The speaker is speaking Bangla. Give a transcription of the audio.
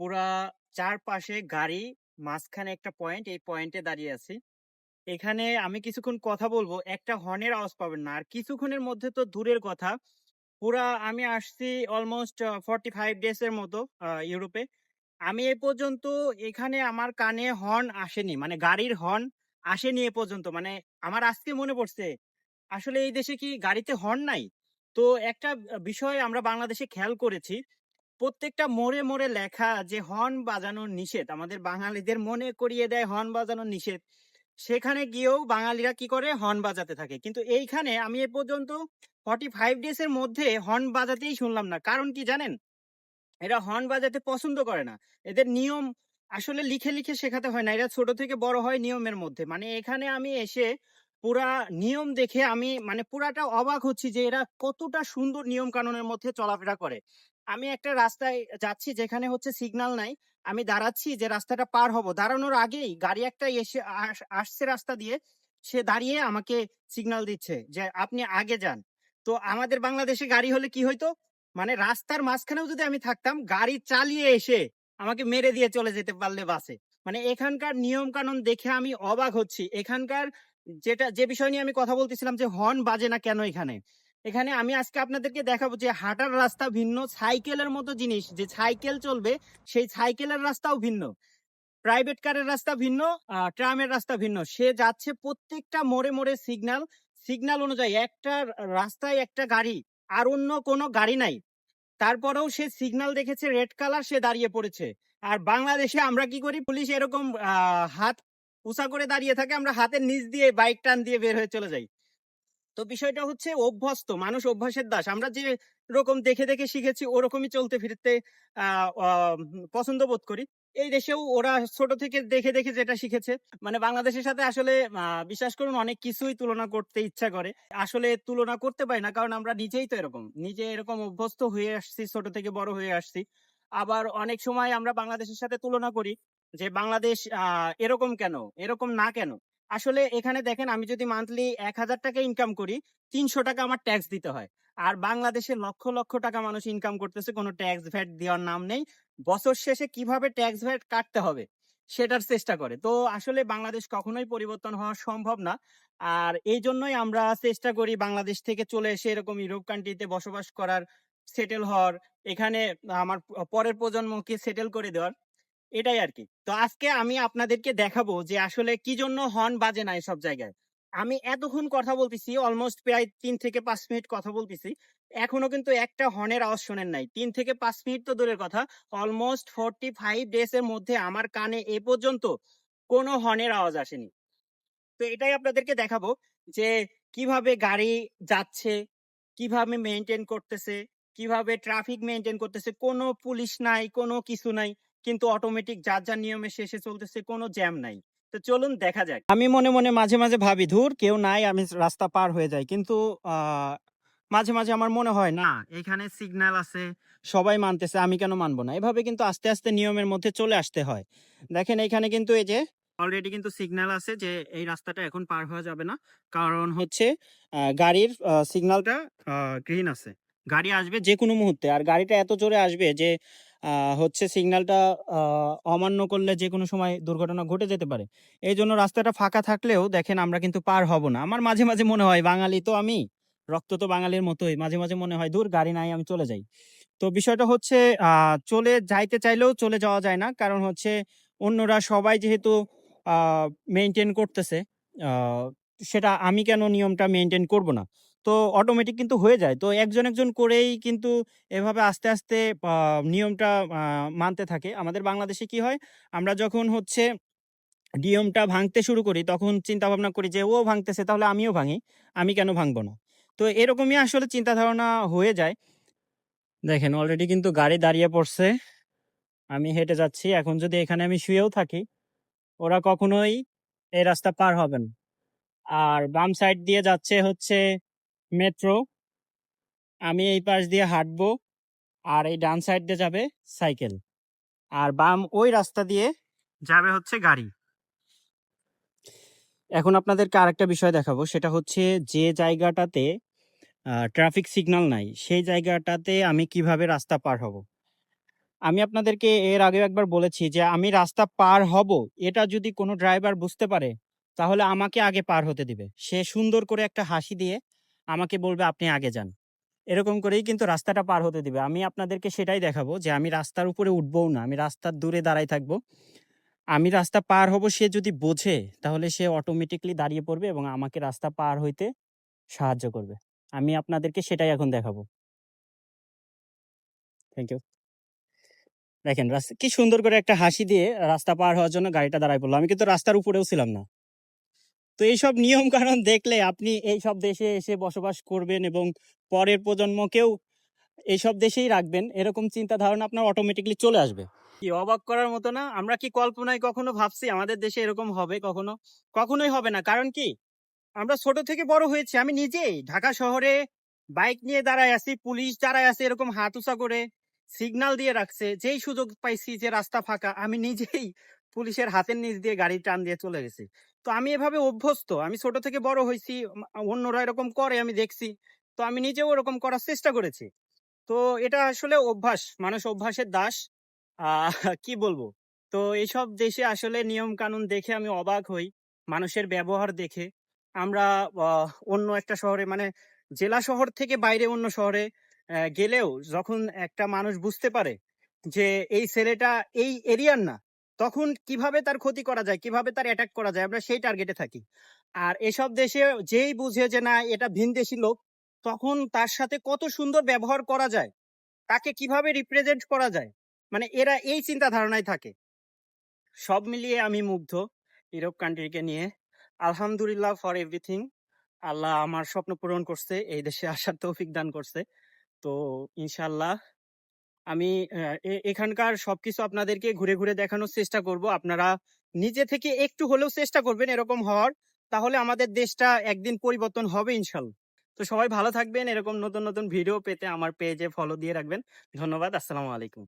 পুরা চারপাশে গাড়ি, মাঝখানে একটা পয়েন্ট, এই পয়েন্টে দাঁড়িয়ে আছি। এখানে আমি কিছুক্ষণ কথা বলব, একটা হর্নের আওয়াজ পাবেন না। আর কিছুক্ষণের মধ্যে তো দূরের কথা, পুরা আমি আসছি অলমোস্ট আ 45 ডেজ এর মতো ইউরোপে। আমি এ পর্যন্ত এখানে আমার কানে হর্ন আসেনি। মানে গাড়ির হর্ন আসেনি এ পর্যন্ত। মানে আমার আজকে মনে পড়ছে, আসলে এই দেশে কি গাড়িতে হর্ন নাই? তো একটা বিষয় আমরা বাংলাদেশে খেয়াল করেছি, প্রত্যেকটা মোড়ে, মোড়ে লেখা যে হর্ন বাজানো নিষেধ। আমাদের বাঙালিদের মনে করিয়ে দেয় হর্ন বাজানো নিষেধ। সেখানে গিয়েও বাঙালিরা কি করে? হর্ন বাজাতে থাকে। কিন্তু এইখানে আমি এ পর্যন্ত 45 ডেজ এর মধ্যে হর্ন বাজাতেই শুনলাম না। কারণ কি জানেন? এরা হর্ন বাজাতে পছন্দ করে না। এদের নিয়ম আসলে লিখে, লিখে শেখাতে হয় না। এরা ছোট থেকে বড় হয় নিয়মের মধ্যে। মানে এখানে আমি এসে পুরা নিয়ম দেখে আমি মানে পুরাটা অবাক হচ্ছি যে এরা কতটা সুন্দর নিয়ম কানুনের মধ্যে চলাফেরা করে। আমি একটা রাস্তায় যাচ্ছি যেখানে হচ্ছে সিগন্যাল নাই। আমি দাঁড়াচ্ছি যে রাস্তাটা পার হব। দাঁড়ানোর আগেই গাড়ি একটা এসে আসছে রাস্তা দিয়ে, সে দাঁড়িয়ে আমাকে সিগন্যাল দিচ্ছে যে, "আপনি আগে যান।" তো আমাদের বাংলাদেশে গাড়ি হলে কি হইতো? মানে রাস্তার মাঝখানেও যদি আমি থাকতাম, গাড়ি চালিয়ে এসে আমাকে মেরে দিয়ে চলে যেতে পারলে বাসে মানে এখানকার নিয়ম কানুন দেখে আমি অবাক হচ্ছি। এখানকার যেটা যে বিষয় নিয়ে আমি কথা বলতেছিলাম যে হর্ন বাজে না কেন এখানে? এখানে আমি আজকে আপনাদেরকে দেখাবো যে হাঁটার রাস্তা ভিন্ন, সাইকেলের মতো জিনিস যে সাইকেল চলবে, সেই সাইকেলের রাস্তাও ভিন্ন। প্রাইভেট কারের রাস্তা ভিন্ন, ট্রামের রাস্তা ভিন্ন। সে যাচ্ছে প্রত্যেকটা মোড়ে, মোড়ে সিগন্যাল, সিগনাল অনুযায়ী একটা রাস্তায় একটা গাড়ি, আর অন্য কোনো গাড়ি নাই। তারপরেও সে সিগন্যাল দেখেছে রেড কালার, সে দাঁড়িয়ে পড়েছে। আর বাংলাদেশে আমরা কি করি? পুলিশ এরকম হাত উঁচা করে দাঁড়িয়ে থাকে, আমরা হাতের নিচ দিয়ে বাইক টান দিয়ে বের হয়ে চলে যাই। তো বিষয়টা হচ্ছে অভ্যস্ত, মানুষ অভ্যাসের দাস। আমরা যেরকম দেখে, দেখে শিখেছি ওরকমই চলতে ফিরতে পছন্দ বোধ করি। এই দেশেও ওরা ছোট থেকে দেখে, দেখে যেটা শিখেছে। মানে বাংলাদেশের সাথে আসলে বিশ্বাস করুন অনেক কিছুই তুলনা করতে ইচ্ছা করে। আসলে তুলনা করতে পারি না কারণ আমরা নিজেই তো এরকম। নিজে এরকম অভ্যস্ত হয়ে আসছি, ছোট থেকে বড় হয়ে আসছি। আবার অনেক সময় আমরা বাংলাদেশের সাথে তুলনা করি যে বাংলাদেশ এরকম কেন? এরকম না কেন? আসলে এখানে দেখেন আমি যদি মান্থলি ৳১,০০০ ইনকাম করি, ৳৩০০ আমার ট্যাক্স দিতে হয়। আর বাংলাদেশে লক্ষ, লক্ষ টাকা মানুষ ইনকাম করতেছে, কোনো ট্যাক্স ভ্যাট দেওয়ার নাম নেই। বছর শেষে কীভাবে ট্যাক্স ভ্যাট কাটতে হবে, সেটার চেষ্টা করে। তো আসলে বাংলাদেশ কখনোই পরিবর্তন হওয়া সম্ভব না। আর এই জন্যই আমরা চেষ্টা করি বাংলাদেশ থেকে চলে এসে এরকম ইউরোপ কান্ট্রিতে বসবাস করার, সেটেল হওয়ার, এখানে আমার পরের প্রজন্মকে সেটেল করে দেওয়ার। এটাই আরকি। তো আজকে আমি আপনাদেরকে দেখাবো যে আসলে কি জন্য হর্ন বাজে না এসব জায়গায়। আমি এতক্ষণ কথা বলতেছি, অলমোস্ট প্রায় ৩ থেকে ৫ মিনিট কথা বলতেছি। এখনও কিন্তু একটা হর্নের আওয়াজ শোনেন নাই। ৩ থেকে ৫ মিনিট তো দূরের কথা, অলমোস্ট 45 ডেজ এর মধ্যে আমার কানে এ পর্যন্ত কোনো হর্নের আওয়াজ আসেনি। তো এটাই আপনাদেরকে দেখাবো যে কীভাবে গাড়ি যাচ্ছে, কীভাবে মেনটেন করতেছে, কীভাবে ট্রাফিক মেনটেন করতেছে। কোনো পুলিশ নাই, কোনো কিছু নাই। কিন্তু অটোমেটিক যার, যার নিয়মে শেষে চলতেছে, কোনো জ্যাম নাই। তো চলুন দেখা যাক। আমি মনে, মনে মাঝে, মাঝে ভাবি, "ধুর কেউ নাই, আমি রাস্তা পার হয়ে যাই।" কিন্তু মাঝে, মাঝে আমার মনে হয়, "না, এখানে সিগন্যাল আছে, সবাই মানতেছে, আমি কেন মানব না?" এভাবে কিন্তু আস্তে, আস্তে নিয়মের মধ্যে চলে আসতে হয়। দেখেন এইখানে কিন্তু এই যে অলরেডি কিন্তু সিগন্যাল আছে যে এই রাস্তাটা এখন পার হওয়া যাবে না। কারণ হচ্ছে গাড়ির সিগন্যালটা গ্রিন আছে। গাড়ি আসবে যেকোনো মুহূর্তে। আর গাড়িটা এত জোরে আসবে যে হচ্ছে সিগন্যালটা অমান্য করলে যে কোনো সময় দুর্ঘটনা ঘটে যেতে পারে। এই জন্য রাস্তাটা ফাঁকা থাকলেও দেখেন আমরা কিন্তু পার হব না। আমার মাঝে, মাঝে মনে হয় বাঙালি তো আমি, রক্ত তো বাঙালির মতোই। মাঝে, মাঝে মনে হয়, দূর গাড়ি নাই, আমি চলে যাই।" তো বিষয়টা হচ্ছে চলে যাইতে চাইলেও চলে যাওয়া যায় না। কারণ হচ্ছে অন্যরা সবাই যেহেতু মেনটেন করতেছে, সেটা আমি কেন নিয়মটা মেনটেন করব না? তো অটোমেটিক কিন্তু হয়ে যায়। তো একজন, একজন করেই কিন্তু এভাবে আস্তে, আস্তে নিয়মটা মানতে থাকে। আমাদের বাংলাদেশে কি হয়? আমরা যখন হচ্ছে নিয়মটা ভাঙতে শুরু করি, তখন চিন্তা ভাবনা করি যে, "ও ভাঙতেছে তাহলে আমিও ভাঙি। আমি কেন ভাঙবো না?" তো এরকমই আসলে চিন্তা ধারণা হয়ে যায়। দেখেন অলরেডি কিন্তু গাড়ি দাঁড়িয়ে পড়ছে। আমি হেঁটে যাচ্ছি। এখন যদি এখানে আমি শুয়েও থাকি, ওরা কখনোই এই রাস্তা পার হবে না। আর বাম সাইড দিয়ে যাচ্ছে হচ্ছে মেট্রো। আমি এই পাশ দিয়ে হাঁটবো। আর এই ডান সাইড দিয়ে যাবে সাইকেল। আর বাম ওই রাস্তা দিয়ে যাবে হচ্ছে গাড়ি। এখন আপনাদেরকে আরেকটা বিষয় দেখাবো। সেটা হচ্ছে যে জায়গাটাতে ট্রাফিক সিগন্যাল নাই, সেই জায়গাটাতে আমি কীভাবে রাস্তা পার হব? আমি আপনাদেরকে এর আগেও একবার বলেছি যে আমি রাস্তা পার হব এটা যদি কোনো ড্রাইভার বুঝতে পারে তাহলে আমাকে আগে পার হতে দিবে সে সুন্দর করে একটা হাসি দিয়ে আমাকে বলবে, আপনি আগে যান। এরকম করেই কিন্তু রাস্তাটা পার হতে দিবে। আমি আপনাদেরকে সেটাই দেখাবো যে, আমি রাস্তার উপরে উঠবও না, আমি রাস্তার দূরে দাঁড়াই থাকব। আমি রাস্তা পার হব, সে যদি বোঝে, তাহলে সে অটোমেটিকলি দাঁড়িয়ে পড়বে এবং আমাকে রাস্তা পার হইতে সাহায্য করবে। আমি আপনাদেরকে সেটাই এখন দেখাবো। থ্যাংক ইউ দেখেন, রাস্তা, কি সুন্দর করে একটা হাসি দিয়ে রাস্তা পার হওয়ার জন্য গাড়িটা দাঁড়ায় পড়ল। আমি কিন্তু রাস্তার উপরেও ছিলাম না। তো এইসব নিয়ম কানুন দেখলে আপনি এই সব দেশে এসে বসবাস করবেন এবং পরের প্রজন্মকেও এইসব দেশেই রাখবেন, এরকম চিন্তা ধারণা আপনার অটোমেটিকলি চলে আসবে। কি অবাক করার মতো না? আমরা কি কল্পনায় কখনো ভাবছি আমাদের দেশে এরকম হবে কখনো? কখনোই হবে না। কারণ কি? আমরা ছোট থেকে বড় হয়েছি, আমি নিজেই। ঢাকা শহরে বাইক নিয়ে দাঁড়ায় আছি, পুলিশ দাঁড়ায় আছে এরকম হাত উঁচা করে সিগন্যাল দিয়ে রাখছে, যেই সুযোগ পাইছি যে রাস্তা ফাঁকা, আমি নিজেই পুলিশের হাতের নিচ দিয়ে গাড়ি টান দিয়ে চলে গেছি। তো আমি এভাবে অভ্যস্ত। আমি ছোট থেকে বড় হয়েছি অন্যরা এরকম করে, আমি দেখছি। তো আমি নিজেও এরকম করার চেষ্টা করেছি। তো এটা আসলে অভ্যাস, মানুষ অভ্যাসের দাস। কি বলব? তো এইসব দেশে আসলে নিয়ম কানুন দেখে আমি অবাক হই, মানুষের ব্যবহার দেখে। আমরা অন্য একটা শহরে মানে জেলা শহর থেকে বাইরে অন্য শহরে গেলেও যখন একটা মানুষ বুঝতে পারে যে এই ছেলেটা এই এরিয়ার না তখন কীভাবে তার ক্ষতি করা যায়, কীভাবে তার অ্যাটাক করা যায়, আমরা সেই টার্গেটে থাকি। আর এসব দেশে যেই বুঝে যে না, এটা ভিনদেশি লোক, তখন তার সাথে কত সুন্দর ব্যবহার করা যায়, তাকে কীভাবে রিপ্রেজেন্ট করা যায় মানে এরা এই চিন্তা ধারণায় থাকে। সব মিলিয়ে আমি মুগ্ধ ইউরোপ কান্ট্রিকে নিয়ে। আলহামদুলিল্লাহ ফর এভরিথিং আল্লাহ আমার স্বপ্ন পূরণ করছে, এই দেশে আসার তৌফিক দান করছে। তো ইনশাল্লাহ আমি এখানকার সবকিছু আপনাদেরকে ঘুরে ঘুরে দেখানোর চেষ্টা করব। আপনারা নিজে থেকে একটু হলেও চেষ্টা করবেন এরকম হওয়ার। তাহলে আমাদের দেশটা একদিন পরিবর্তন হবে ইনশাল্লাহ। তো সবাই ভালো থাকবেন। এরকম নতুন নতুন ভিডিও পেতে আমার পেজে ফলো দিয়ে রাখবেন। ধন্যবাদ। আসসালামু আলাইকুম।